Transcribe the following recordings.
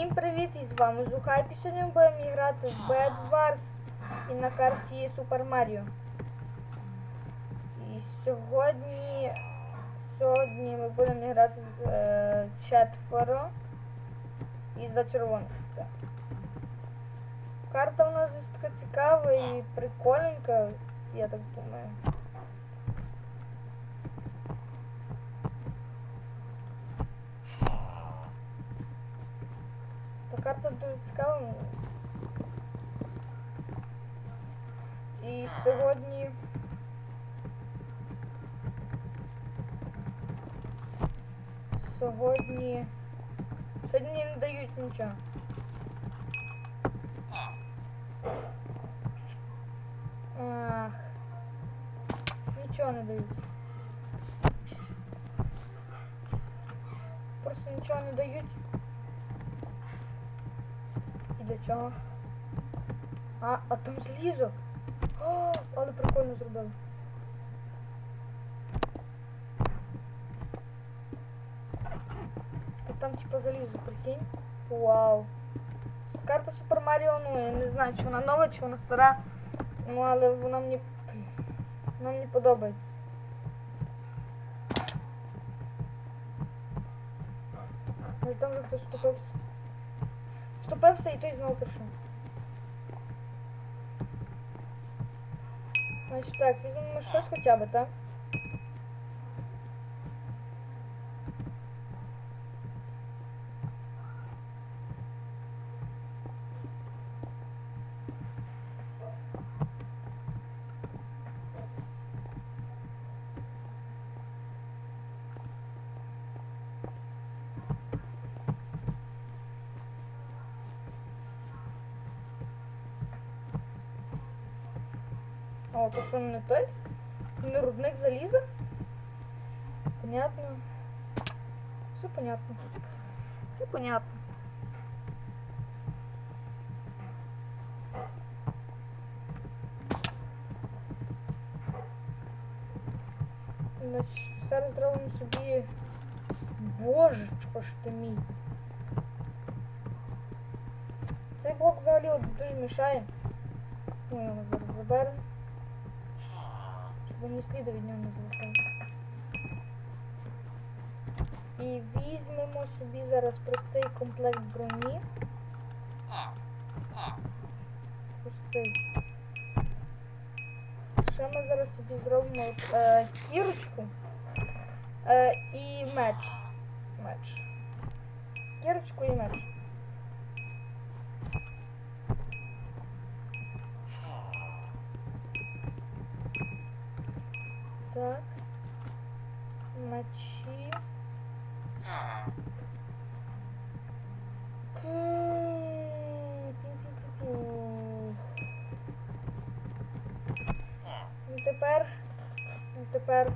Всім привіт! І з вами Зухайпі. Сьогодні ми будемо грати в Bed Wars і на карті Super Mario. І сьогодні, сьогодні ми будемо грати е, четверо і за червоних. Карта у нас така цікава і прикольненька, я так думаю. карта дуже цікава. І сьогодні. Сьогодні. Сьогодні мені не дають нічого. Ах. Нічого не дають. Чого? А, а там залізо. О, але прикольно зробили. А там типа залізо, прикинь. Вау. Карта Супер Маріо, ну я не знаю, чи вона нова, чи вона стара. Ну але вона мені. Вона мені подобається. Але там вже хтось вступився. Вступився і той знову прийшов. Значить так, візьмемо щось хоча б, так? То що не той? Не рудник заліза? Понятно. Все понятно. Все понятно. Значить, зараз зробимо собі. Божечко ж ти мій. Цей блок взагалі от дуже мішає. Ми його зараз заберемо. Ні сліду від нього не. І візьмемо собі зараз простий комплект броні. Простий. Ще ми зараз собі зробимо е, кірочку е, і меч. Меч. Кірочку і меч. Так. Мочи. Ну тепер. Ну тепер.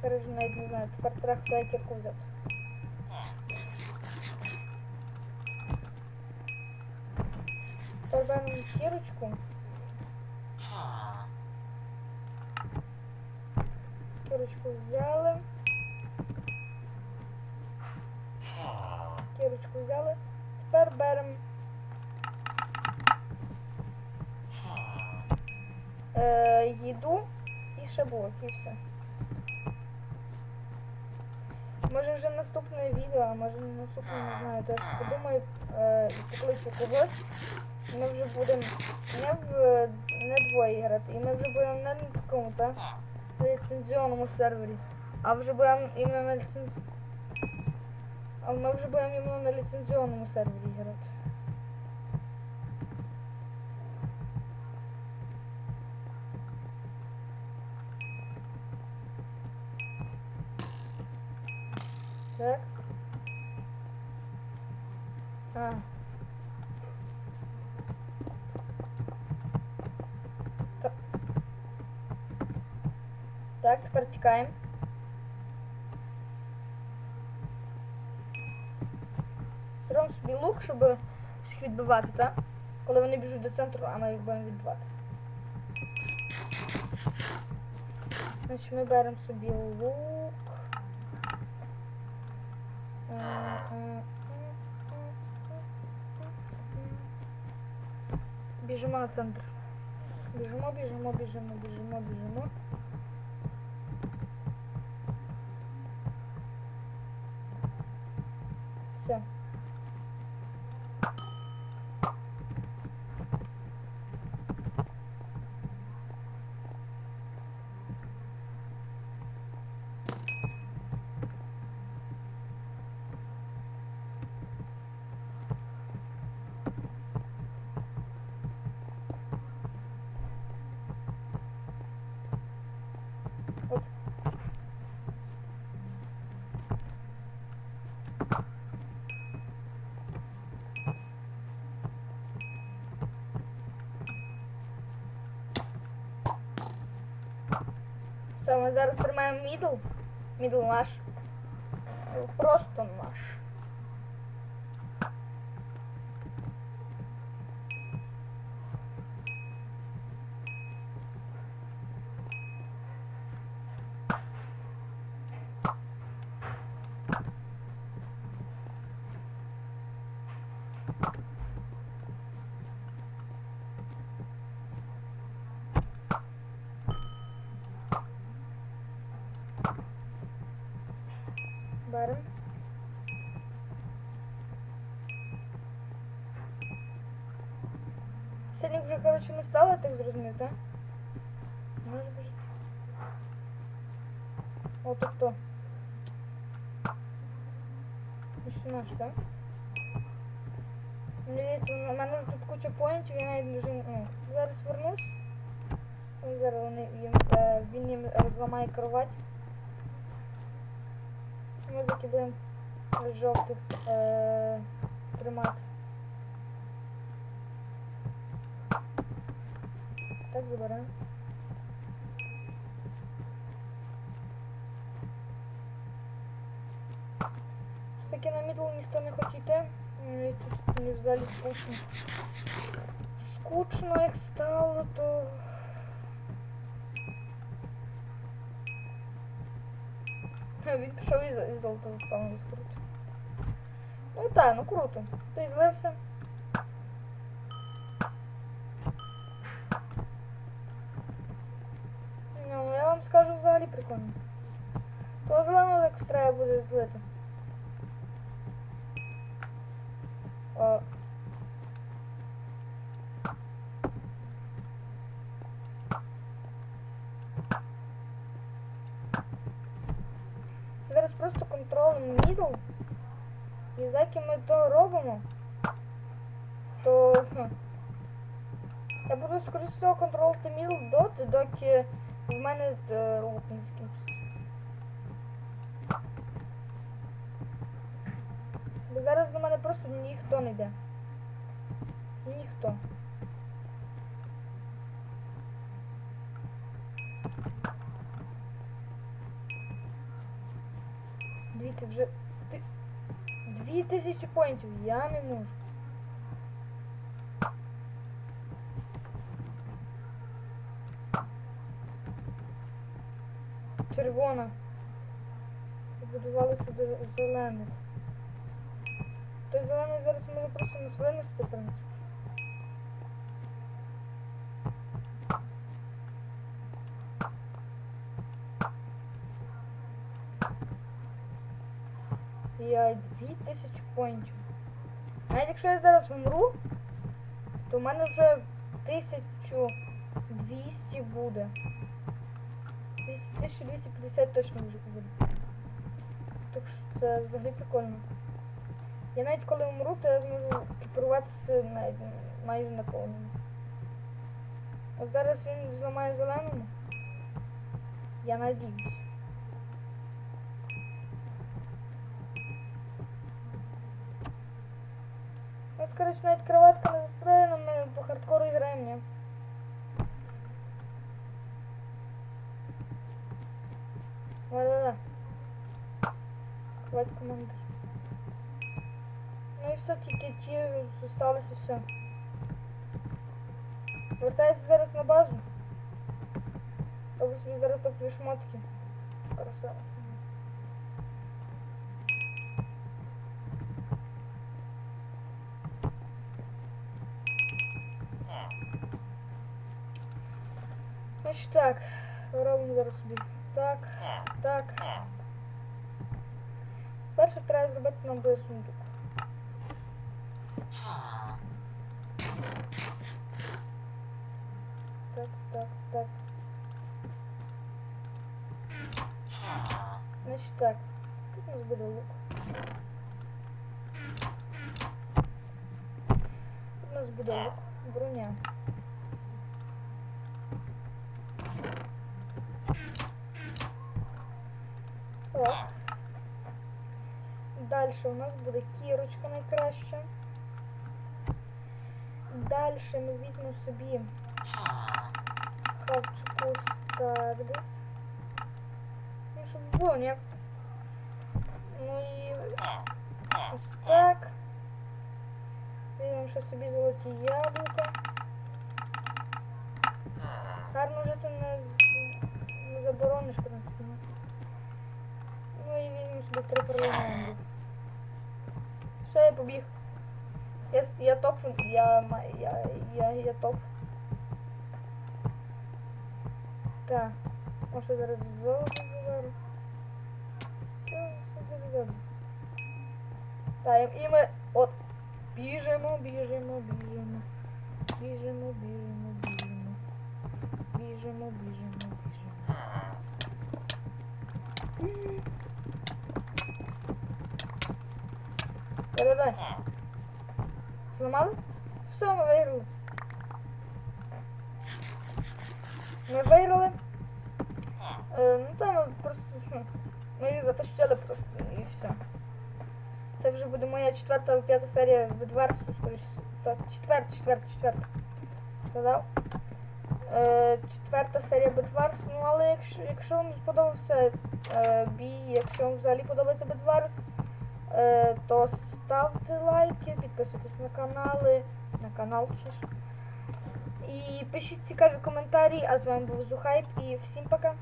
Тепер вже навіть не знаю. Тепер треба хто кірку взяти. Тепер беремо кірочку. Взяли. Кірочку взяли. Тепер беремо е, їду і ще блок, і все. Може вже наступне відео, а може не наступне, не знаю. Тож подумаю е, і покличу когось. Ми вже будемо не не двоє грати. І ми вже будемо не на такому, так? на ліцензіонному сервері. А вже будемо іменно на ліценз... А ми вже будемо іменно на ліцензіонному сервері грати. Так. А. Так, тепер тікаємо. Зробимо собі лук, щоб всіх відбивати, так? Коли вони біжуть до центру, а ми їх будемо відбивати. Значить, ми беремо собі лук. Біжимо на центр. Біжимо, біжимо, біжимо, біжимо, біжимо. Все, ми зараз тримаємо мідл. Мідл наш. Просто наш. Коротше не стало, так зрозумів, так? Може бути. О, то хто? Ще наш, так? Здається, у мене тут куча поінтів, я навіть. Ну, зараз вернусь. Ну, Зараз їм, е, він їм розламає кровать. Ми будемо жовтих е, тримати. Так заберемо. Таки на мідл ніхто не хоче йти. Ну, і тут мені взагалі скучно. Скучно як стало, то... Він пішов із золотого спавну скрути. Ну так, ну круто. Ти злився. Ну, я вам скажу взагалі прикольно. То зелено так злити. О. Зараз просто контролем мідл. І заки ми то робимо, то я буду всього контролити мідл доти, доки в мене е, лут не. Бо зараз до мене просто ніхто не йде. Ніхто. Дивіться, вже дві тисячі поінтів. Я не можу. Червона. Побудувалися до зелених. Той зелений зараз може просто нас винести, в принципі. Я дві тисячі поінтів. Навіть якщо я зараз вмру, то в мене вже 1200 буде. 1250 точно вже буде. Так що це взагалі прикольно. Я навіть коли вмру, то я зможу екіпіруватися навіть майже наповнено. От зараз він зламає зеленому. Я надіюсь. У нас, короче, навіть кроватка не застроєна, ми по хардкору граємо, ні? Да-да-да. Хватит команди. Ну і все, тільки ті залишилися все. Вертайся зараз на базу. Тобто собі зараз топові шмотки. Красава. Значить так, робимо зараз собі так, так. Перше треба зробити нам буде сундук. Так, так, так. Значить так, тут у нас буде лук. Тут у нас буде лук, броня. Так. Далі у нас буде кірочка найкраща Далі ми візьмемо собі хавчику так десь. Ну, щоб було ні. Ну і ось так. Візьмемо ще собі золоті яблука. Гарно вже це не, не заборониш, в принципі. ну. Ну і візьмемо собі три перлинги. Все, я побіг. Я, с- я топ, я, ма- я, я, я топ. Так. Може зараз золото заберу. Все, все дуже добре. Так, і ми от біжимо, біжимо, біжимо. Біжимо, біжимо, біжимо. Біжимо, біжимо, біжимо. Давай, давай. Зламали? Все, ми виграли. Ми виграли. Е, ну там просто ми їх затащили просто і все. Це вже буде моя четверта п'ята серія Бедварсу, скоріше. Так, четверта, четверта, четверта. Сказав. Е, четверта серія Бедварс. Ну але якщо, якщо вам сподобався е, бій, якщо вам взагалі подобається Бедварс, е, то ставте лайки, підписуйтесь на канали, на канал чи. І пишіть цікаві коментарі, а з вами був Зухайп і всім пока.